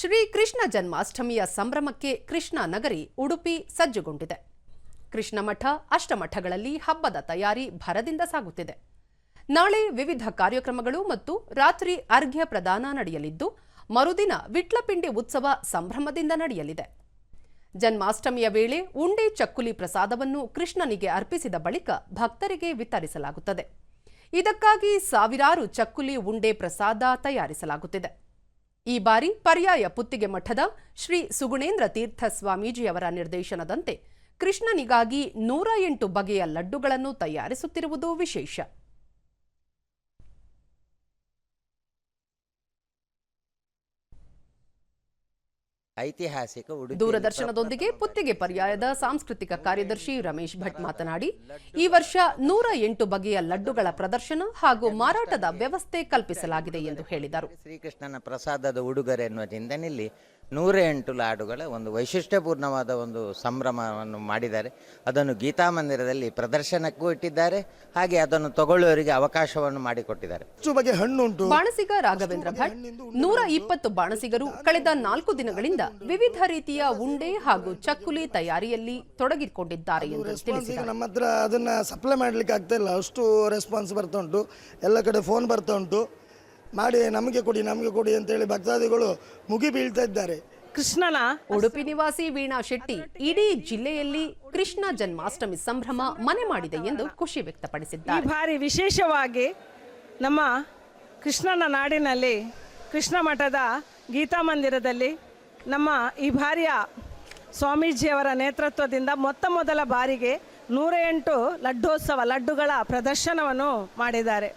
ಶ್ರೀ ಕೃಷ್ಣ ಜನ್ಮಾಷ್ಟಮಿಯ ಸಂಭ್ರಮಕ್ಕೆ ಕೃಷ್ಣ ನಗರಿ ಉಡುಪಿ ಸಜ್ಜುಗೊಂಡಿದೆ. ಕೃಷ್ಣ ಮಠ ಅಷ್ಟಮಠಗಳಲ್ಲಿ ಹಬ್ಬದ ತಯಾರಿ ಭರದಿಂದ ಸಾಗುತ್ತಿದೆ. ನಾಳೆ ವಿವಿಧ ಕಾರ್ಯಕ್ರಮಗಳು ಮತ್ತು ರಾತ್ರಿ ಅರ್ಘ್ಯ ಪ್ರದಾನ ನಡೆಯಲಿದ್ದು, ಮರುದಿನ ವಿಟ್ಲಪಿಂಡಿ ಉತ್ಸವ ಸಂಭ್ರಮದಿಂದ ನಡೆಯಲಿದೆ. ಜನ್ಮಾಷ್ಟಮಿಯ ವೇಳೆ ಉಂಡೆ ಚಕ್ಕುಲಿ ಪ್ರಸಾದವನ್ನು ಕೃಷ್ಣನಿಗೆ ಅರ್ಪಿಸಿದ ಬಳಿಕ ಭಕ್ತರಿಗೆ ವಿತರಿಸಲಾಗುತ್ತದೆ. ಇದಕ್ಕಾಗಿ ಸಾವಿರಾರು ಚಕ್ಕುಲಿ ಉಂಡೆ ಪ್ರಸಾದ ತಯಾರಿಸಲಾಗುತ್ತಿದೆ. ಈ ಬಾರಿ ಪರ್ಯಾಯ ಪುತ್ತಿಗೆ ಮಠದ ಶ್ರೀ ಸುಗುಣೇಂದ್ರ ತೀರ್ಥ ಸ್ವಾಮೀಜಿಯವರ ನಿರ್ದೇಶನದಂತೆ ಕೃಷ್ಣನಿಗಾಗಿ ನೂರ ಎಂಟು ಬಗೆಯ ಲಡ್ಡುಗಳನ್ನು ತಯಾರಿಸುತ್ತಿರುವುದು ವಿಶೇಷ. ಐತಿಹಾಸಿಕ ಉಡುಪಿ ದೂರದರ್ಶನದೊಂದಿಗೆ ಪುತ್ತಿಗೆ ಪರ್ಯಾಯದ ಸಾಂಸ್ಕೃತಿಕ ಕಾರ್ಯದರ್ಶಿ ರಮೇಶ್ ಭಟ್ ಮಾತನಾಡಿ ಈ ವರ್ಷ ನೂರ ಎಂಟು ಬಗೆಯ ಲಡ್ಡುಗಳ ಪ್ರದರ್ಶನ ಹಾಗೂ ಮಾರಾಟದ ವ್ಯವಸ್ಥೆ ಕಲ್ಪಿಸಲಾಗಿದೆ ಎಂದು ಹೇಳಿದರು. ಶ್ರೀಕೃಷ್ಣನ ಪ್ರಸಾದದ ಉಡುಗೊರೆ ಎನ್ನುವ ಚಿಂತನೆಯಲ್ಲಿ ನೂರ ಎಂಟು ಲಾಡುಗಳ ಒಂದು ವೈಶಿಷ್ಟ್ಯಪೂರ್ಣವಾದ ಒಂದು ಸಂಭ್ರಮವನ್ನು ಮಾಡಿದ್ದಾರೆ. ಅದನ್ನು ಗೀತಾ ಮಂದಿರದಲ್ಲಿ ಪ್ರದರ್ಶನಕ್ಕೂ ಇಟ್ಟಿದ್ದಾರೆ. ಹಾಗೆ ಅದನ್ನು ತಗೊಳ್ಳುವವರಿಗೆ ಅವಕಾಶವನ್ನು ಮಾಡಿಕೊಟ್ಟಿದ್ದಾರೆ. ಬಗೆ ಹಣ್ಣುಂಟು. ಬಾಣಸಿಗ ರಾಘವೇಂದ್ರ ಭಟ್ ನೂರ ಇಪ್ಪತ್ತು ಬಾಣಸಿಗರು ಕಳೆದ ನಾಲ್ಕು ದಿನಗಳಿಂದ ವಿವಿಧ ರೀತಿಯ ಉಂಡೆ ಹಾಗೂ ಚಕ್ಕುಲಿ ತಯಾರಿಯಲ್ಲಿ ತೊಡಗಿಕೊಂಡಿದ್ದಾರೆ ಎಂದು ತಿಳಿಸಿದರು ನಮ್ಮ ಹತ್ರ ಅದನ್ನ ಸಪ್ಲೈ ಮಾಡ್ಲಿಕ್ಕೆ ಆಗ್ತಾ ಇಲ್ಲ. ಅಷ್ಟು ರೆಸ್ಪಾನ್ಸ್ ಬರ್ತಾ ಉಂಟು. ಎಲ್ಲ ಕಡೆ ಫೋನ್ ಬರ್ತಾ ಉಂಟು. ಮಾಡಿ ನಮಗೆ ಕೊಡಿ ನಮಗೆ ಕೊಡಿ ಅಂತೇಳಿ ಭಕ್ತಾದಿಗಳು ಮುಗಿ ಬೀಳ್ತಾ ಇದ್ದಾರೆ. ಕೃಷ್ಣನ ಉಡುಪಿ ನಿವಾಸಿ ವೀಣಾ ಶೆಟ್ಟಿ ಇಡೀ ಜಿಲ್ಲೆಯಲ್ಲಿ ಕೃಷ್ಣ ಜನ್ಮಾಷ್ಟಮಿ ಸಂಭ್ರಮ ಮನೆ ಮಾಡಿದೆ ಎಂದು ಖುಷಿ ಈ ವ್ಯಕ್ತಪಡಿಸಿದ್ದಾರೆ ಬಾರಿ ವಿಶೇಷವಾಗಿ ನಮ್ಮ ಕೃಷ್ಣನ ನಾಡಿನಲ್ಲಿ ಕೃಷ್ಣ ಮಠದ ಗೀತಾ ಮಂದಿರದಲ್ಲಿ ನಮ್ಮ ಈ ಬಾರಿಯ ಸ್ವಾಮೀಜಿಯವರ ನೇತೃತ್ವದಿಂದ ಮೊತ್ತ ಮೊದಲ ಬಾರಿಗೆ ನೂರ ಎಂಟು ಲಡ್ಡೋತ್ಸವ ಲಡ್ಡುಗಳ ಪ್ರದರ್ಶನವನ್ನು ಮಾಡಿದ್ದಾರೆ.